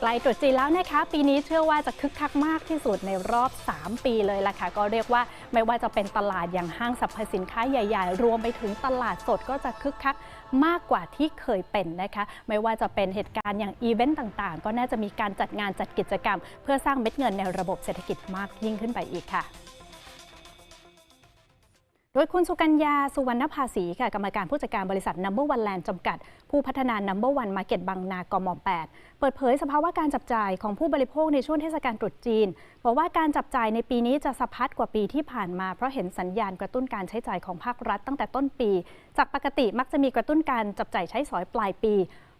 ใกล้ตรุษจีนแล้วนะคะ ปีนี้เชื่อว่าจะคึกคักมากที่สุดในรอบ 3 ปีเลยล่ะค่ะ ก็เรียกว่าไม่ว่าจะเป็นตลาดอย่างห้างสรรพสินค้าใหญ่ ๆ รวมไปถึงตลาดสดก็จะคึกคักมากกว่าที่เคยเป็นนะคะ ไม่ว่าจะเป็นเหตุการณ์อย่างอีเวนต์ต่างๆ ก็น่าจะมีการจัดงานจัดกิจกรรม เพื่อสร้างเม็ดเงินในระบบเศรษฐกิจมากยิ่งขึ้นไปอีกค่ะ ดยคุณสุกัญญา สุวรรณภาษีค่ะกรรมการผู้จัดการบริษัท Number One Land จำกัด ผู้พัฒนา Number One Market บางนากม 8 เปิดเผยสภาวะการจับจ่ายของผู้บริโภคในช่วงเทศกาลตรุษจีน บอกว่าการจับจ่ายในปีนี้จะสะพัดกว่าปีที่ผ่านมา เพราะเห็นสัญญาณกระตุ้นการใช้จ่ายของภาครัฐตั้งแต่ต้นปี จากปกติมักจะมีกระตุ้นการจับจ่ายใช้สอยปลายปี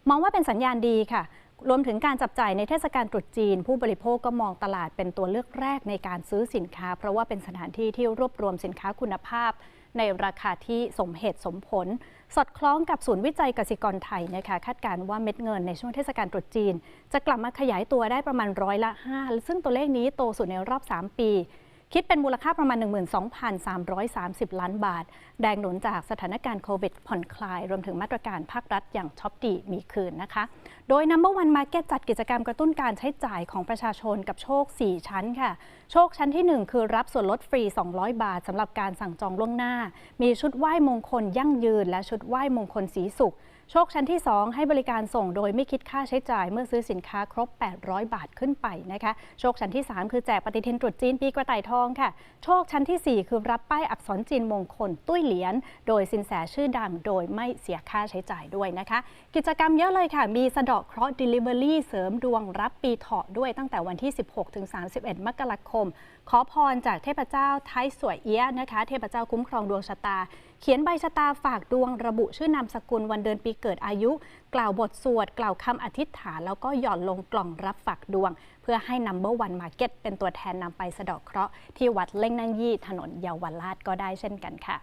มองว่าเป็นสัญญาณดีค่ะ รวมถึงการจับจ่ายในเทศกาลตรุษจีน ผู้บริโภคก็มองตลาดเป็นตัวเลือกแรกในการซื้อสินค้า เพราะว่าเป็นสถานที่ที่รวบรวมสินค้าคุณภาพ ในราคาที่สมเหตุสมผล สอดคล้องกับศูนย์วิจัยกสิกรไทยนะคะคาดการณ์ว่าเม็ดเงินในช่วงเทศกาลตรุษจีน จะกลับมาขยายตัวได้ประมาณร้อยละ 5 ซึ่งตัวเลขนี้โตสุดในรอบ 3 ปี คิดเป็นมูลค่าประมาณ 12,330 ล้านบาทแรงหนุนจากสถานการณ์โควิดผ่อนคลาย รวมถึงมาตรการภาครัฐอย่างช็อปดีมีคืนนะคะ โดย Number One Market จัดกิจกรรมกระตุ้นการใช้จ่ายของประชาชนกับโชค 4 ชั้นค่ะ โชคชั้นที่ 1 คือรับส่วนลดฟรี 200 บาทสำหรับการสั่งจองล่วงหน้า มีชุดไหว้มงคลยั่งยืน และชุดไหว้มงคลสีสุข โชคชั้นที่ 2 ให้บริการส่งโดยไม่คิดค่าใช้จ่ายเมื่อซื้อสินค้าครบ 800 บาทขึ้นไปนะคะ โชคชั้นที่ 3 คือแจกปฏิทินตรุษจีนปีกระต่ายทองค่ะ โชคชั้นทีสี่4 คือรับป้ายอักษรจีนมงคลตุ้ยเหรียญโดยสินแสชื่อดังโดยไม่เสียค่าใช้จ่ายด้วยนะคะ กิจกรรมเยอะเลยค่ะ มีสะเดาะเคราะห์ Delivery เสริมดวงรับปีเถาะด้วยตั้งแต่วันที่ 16ถึง31 มกราคม ขอพรจากเทพเจ้าไทยสวยเอี้ยนะคะ เทพเจ้าคุ้มครองดวงชะตา เขียนใบชะตาฝากดวงระบุชื่อนามสกุลวันเดือนปีเกิดอายุ กล่าวบทสวด กล่าวคำอธิษฐาน แล้วก็หย่อนลงกล่องรับฝากดวง เพื่อให้ Number One Market เป็นตัวแทนนำไปสะเดาะเคราะห์ที่วัดเล่งนั่งยี่ถนนเยาวราชก็ได้เช่นกันค่ะ